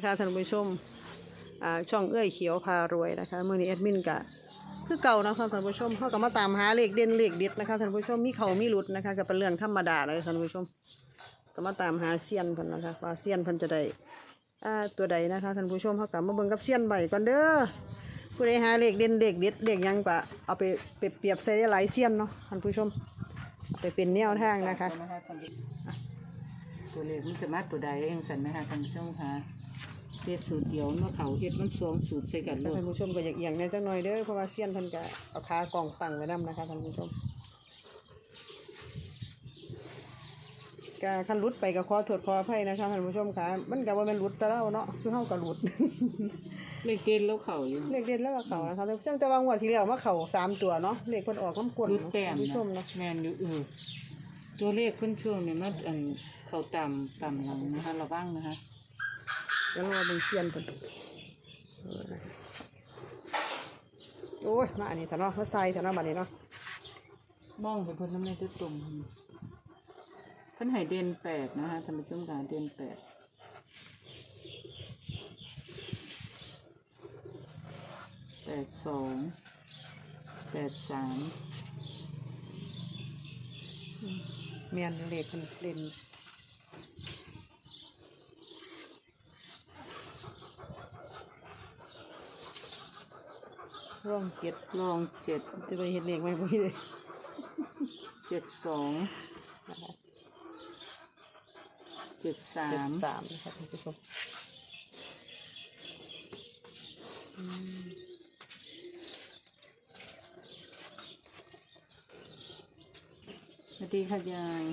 นะคะท่านผู้ชมช่องเอื้อยเขียวพารวยนะคะมื่อนี้แอดมินกะคือเก่านะคะท่านผู้ชมเขาก็มาตามหาเลขเด่นเลขเด็ดนะคะท่านผู้ชมมีเขามีหลุดนะคะก็เป็นเรื่องธรรมดาเลยท่านผู้ชม ก็มาตามหาเซียนพิ่นนะคะว่าเซียนพิ่นจะได้ตัวใดนะคะท่านผู้ชมเขากลับมาเบิ่งกับเซียนใบก่อนเด้อผู้ใดหาเลขเด่นเลขเด็ดเลขยังก็เอาไปเปรียบเสียบใส่ได้หลายเซียนเนาะท่านผู้ชมเอาไปเป็นแนวทางนะคะตัวเลขมันจะมาตัวใดเองสันไหมคะท่านผู้ชมคะ เฮ็ดสูตรเดียวเมื่อเขาเฮ็ดมันสองสูตรใส่กันเลยท่านผู้ชมก็อยากเอียงแหน่จังหน่อยเด้อเพราะว่าเซียนเพิ่นก็เอาขากล่องตั้งไว้นํนะคะท่านผู้ชมก็คันหลุดไปก็ขอโทษขออภัยนะคะท่านผู้ชมค่ะมันก็บ่แม่นหลุดแต่เราเนาะซึ่งเฮาก็หลุดเลขเกณฑ์แล้วเขาอยู่ เลขเด่นแล้วก็เขานะคะแต่จังแต่ว่างวดที่แล้วมาเขาสามตัวเนาะเลขคนออกน้ำกลนรุดเนาะแต้มท่านผู้ชมนะเนาะแมนอยู่เออตัวเลขเพิ่นช่วงเนี่ยมันอันเขาต่ำต่ำหลังนะคะระวังนะคะ เดี๋ยวเราเบิ่งเซียนเพิ่นเออนะคะโอ้ย มาอันนี้เถอะเนาะมาใส่เถอะเนาะบัดนี้เนาะมองไปเพิ่นน้ำในตัวตุ่มเพิ่นให้เด่นแปดนะคะท่านผู้ชมค่ะเด่นแปดแปดสองแปดสามเมียนเลขเพิ่นเล่น ร่องเจ็ดลองเจ็ดจะไปเห็นเลขไหมบ่เลยเจ็ดสองนะคะเจ็ดสาเจ็ดมสามนะคะท่านผู้ชมสวัสดีค่ะยาย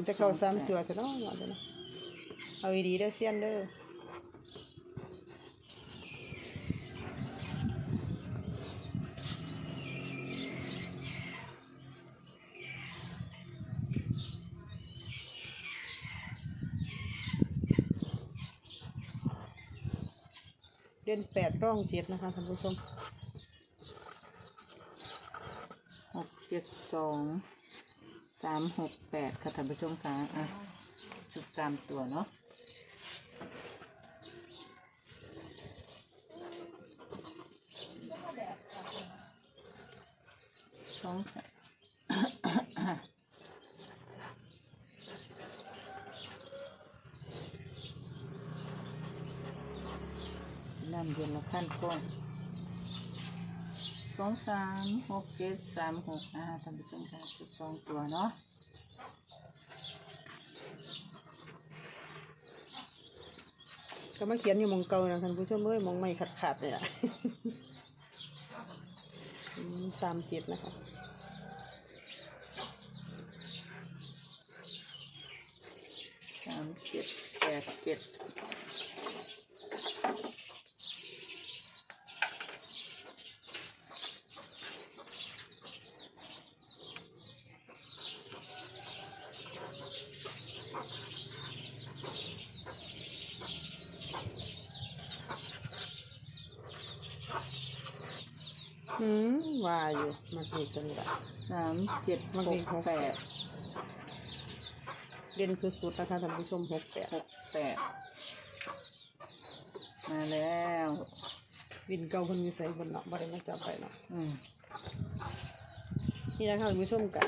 มันจะเข้าสามตัวเถอะเนาะว่าเถอะเนาะเอาดีๆเด้อเซียนเด้อเดือนแปดร่องเจ็ดนะคะท่านผู้ชมหกเจ็ดสอง สามหกแปดค่ะท่านผู้ชมค่ะอะจุดสามตัวเนาะสองสามน้ำเย็นละขั้นก้น สองสามหกเจ็ดสามหกอ่าท่านผู้ชมค่ะจุดสองตัวเนาะก็มาเขียนอยู่หมองเก่านะท่านผู้ชมเอ้ยหมองไม่ขาดขาดๆเลยอะอืมสามเจ็ดนะคะสามเจ็ดแปดเจ็ด อืมว่าอยู่มาเขียนกันละสามเจ็ดมันหมีกหกแปแปดดเด่นสุดๆนะคะท่านผู้ชมหกแปดหกแปดมาแล้ววินเก่าคนมีใส่บนเนาะบ่ได้มาจับไปเนาะอืมนี่นะคะท่านผู้ชมกับ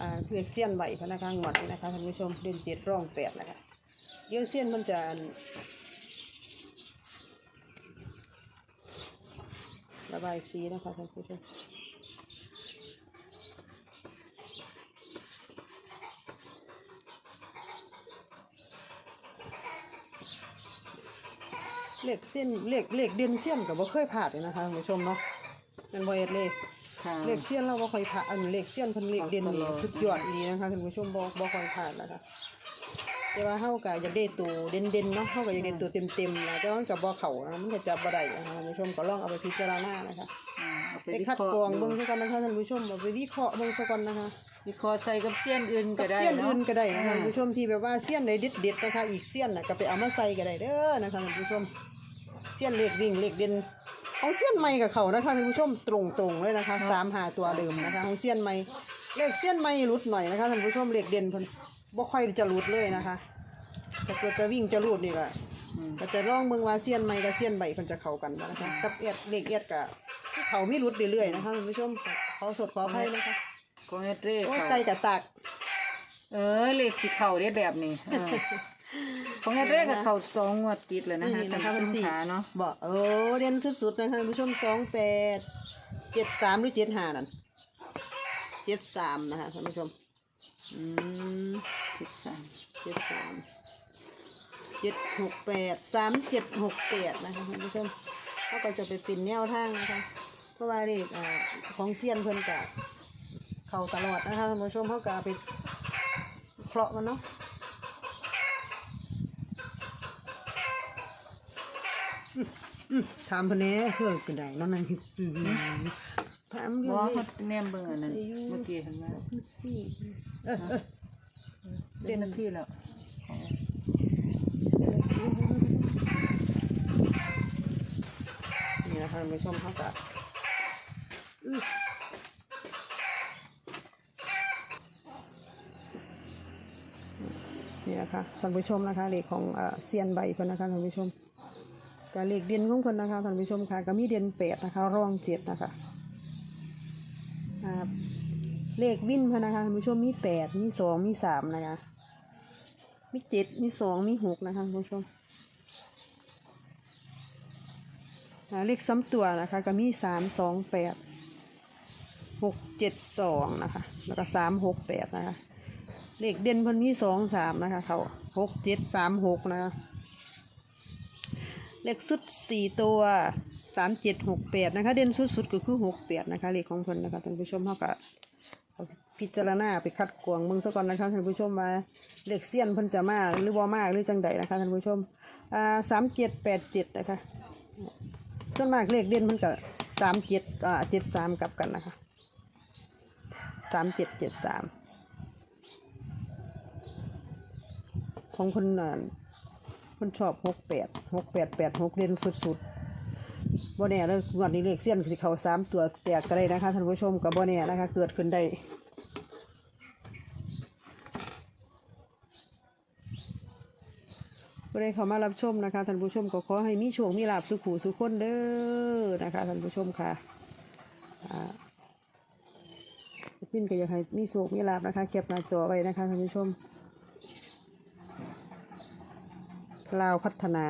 อ่าเลือกเสี้ยนใบพนักงานหมดนี่นะคะท่านผู้ชมเด่นเจ็ดร่องแปดนะคะเดี๋ยวเสี้ยนมันจะ ระบายสีนะคะท่านผู้ชมเลขเส้นเลขเลขเด่นเส้นกับว่าเคยผ่านเลยนะคะท่านผู้ชมเนาะเป็นบอยเลขค่ะเลขเส้นเราบ่ค่อยผ่านอันเลขเส้นเพันเลขเด่นนี่สุดยอดดีนะคะท่านผู้ชมบ่บ่ค่อยผ่านนะคะ แต่ว่าเฮาก็อยากได้ตัวเด่นๆเนาะเฮาก็อยากได้ตัวเต็มๆนะแต่ว่ามันก็บ่เข้านะมันก็จับบ่ได้นะคะท่านผู้ชมก็ลองเอาไปพิจารณานะคะอ่าเอาไปไปวิคัดเคราะห์กรองดูเบิ่งซะก่อนนะคะท่านผู้ชมเอาไปวิเคราะห์เบิ่งซะก่อนนะคะ วิเคราะห์ใส่กับเสี้ยนอื่นก็กับได้เสี้ยนเนาะอื่นก็ได้นะคะอ่าท่านผู้ชมที่แบบว่าเสี้ยนใดเด็ดๆนะคะอีกเสี้ยนน่ะก็ไปเอามาใส่ก็ได้เด้อนะคะท่านผู้ชมเสี้ยนเลขวิ่งเลขเด่นของเสี้ยนใหม่กับเขานะคะท่านผู้ชมตรงๆเลยนะคะสามหาตัวเดิมนะคะของเสี้ยนใหม่เลขเสี้ยนใหม่รุดหน่อยนะคะท่านผู้ชมเลขเด่นเพิ่น บ่ค่อยจะรุดเลยนะคะแต่เกิดจะวิ่งจะรุดนี่ก็อืมก็จะลองเบิ่งว่าเสี้ยนใหม่กับเสี้ยนใบเพิ่นจะเข้ากันบ่นะคะกับเอียดเลขเอียดกับเขามีรุดเรื่อยๆนะคะท่านผู้ชมขอสดขออภัยนะคะของเอดเร่โอ้ยเขาไก่กับตากเออเลขสิเข่าได้แบบนี้เออของเอดเร่กับเขาสองงวดติดเลยนะคะนี่ท่านะคะนมันผู้ชสี่มขาเนาะบอกเออเด่นสุดๆนะคะท่านผู้ชมสองแปดเจ็ดสามหรือเจ็ดห้านั่นเจ็ดสามนะคะท่านผู้ชม อืมที่สามเจ็ดสามเจ็ดหกแปดสามเจ็ดหกแปดนะคะท่านผู้ชมเขาก็จะไปปิ่นแนวทางนะคะ เพราะว่าเลขอ่ของเซียนเพิ่นกับเขาตลอดนะคะท่านผู้ชมเขาก็ไปเคราะห์มันเนาะอืมอืมถามเพิ่นแหน่เพื่อกันไดนั่นนั่นคืออืม ถามเรื่บอองกเลเขาขแนมเบิ่งอันนั้นเมื่อกี้เห็นไหมสี่เออเออเด่นนาทีแล้วนี่นะคะท่านผู้ชมเขาก็อื้อนี่นะคะท่านผู้ชมนะคะเลขของเอ่อเซียนใบเพิ่นนะคะท่านผู้ชมก็เลขเด่นของเพิ่นนะคะท่านผู้ชมค่ะก็มีเด่นแปดนะคะรองเจ็ดนะคะอ่า เลขวินพนนะคะท่านผู้ชมมีแปดมีสองมีสามนะคะ มีเจ็ดมีสองมีหกนะคะท่านผู้ชมเลขซ้ำตัวนะคะก็มีสามสองแปดหกเจ็ดสองนะคะ แล้วก็สามหกแปดนะคะ เลขเด่นพิ่นมีสองสามนะคะเขาหกเจ็ดสามหกนะคะ เลขสุดสี่ตัวสามเจ็ดหกแปดนะคะ เด่นสุดๆก็คือหกแปดนะคะ เลขของเพิ่นนะคะท่านผู้ชมเขาก็ พิจารณาไปคัดกรองเมืองซะก่อนนะคะท่านผู้ชมว่าเลขเสี้ยนเพิ่นจะมากหรือบ่มากหรือจังใดนะคะท่านผู้ชมอ่าสามเจ็ดแปดเจ็ดนะคะส่วนมากเลขเด่นมันก็สามเจ็ดอ่าเจ็ดสามกลับกันนะคะสามเจ็ดเจ็ดสามของคนน่ะคนชอบหกแปดหกแปดแปดหกเด่นสุดๆ บ่แน่เลยงวดนี้เลขเสี้ยนสิเขาสามตัวแตกก็ได้นะคะท่านผู้ชมกับบ่แน่นะคะ เกิดขึ้นได้ก็ได้เข้ามารับชมนะคะท่านผู้ชมก็ขอให้มีโชคมีลาบสุขูสุขคนเด้อนะคะท่านผู้ชมค่ะอ่าพินก็อยากให้มีโชคมีลาบนะคะเก็บหน้าจอไว้นะคะท่านผู้ชมลาวพัฒนา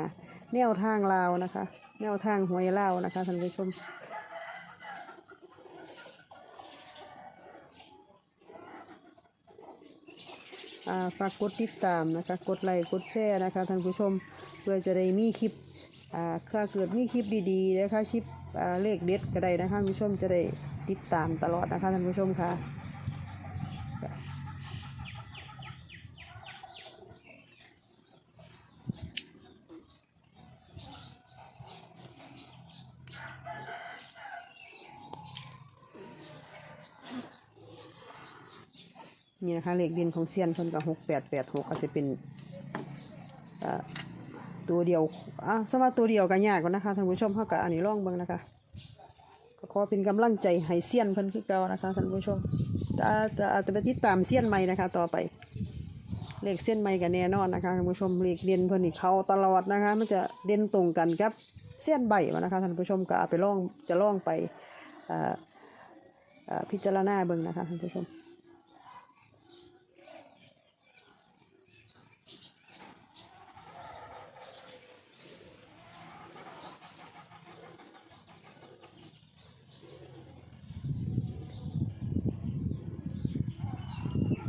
แนวทางลาวนะคะ แนวทางหวยลาวนะคะท่านผู้ชมฝากกดติดตามนะคะ กดไลค์กดแชร์นะคะท่านผู้ชมเพื่อจะได้มีคลิปอ่าถ้าเกิดมีคลิปดีๆนะคะคลิปเลขเด็ดก็ได้นะคะท่านผู้ชมจะได้ติดตามตลอดนะคะท่านผู้ชมค่ะ นี่นะคะเลขเด่นของเซียนคนกับหกแปดแปดหกอาจจะเป็นตัวเดียวอะสำหรับตัวเดียวก็ยากกว่านะคะท่านผู้ชมเขากับอันนี้ลองเบิ่งนะคะก็ขอเป็นกำลังใจให้เซียนเพิ่นคือเก่านะคะท่านผู้ชมจะจะอาจจะไปติดตามเซียนใหม่นะคะ ต่อไปเลขเซียนใหม่กันแน่นอนนะคะท่านผู้ชมเลขเด่นเพิ่นนี่เขาตลอดนะคะ มันจะเด่นตรงกันกับเซียนใบนะคะท่านผู้ชมก็เอาไปลองจะลองไปพิจารณาเบิ่งนะคะท่านผู้ชม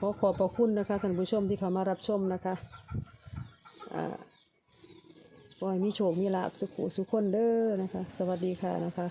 ขอขอบพระคุณนะคะท่านผู้ชมที่เข้ามารับชมนะคะอ่อยมีโชคมีลาบสุขุสุขคนเด้อนะคะ สวัสดีค่ะนะคะ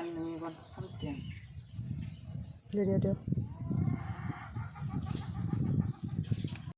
านนี้ก่อนทำเสียงเดี๋ยวเดี๋ยวเดี๋ยว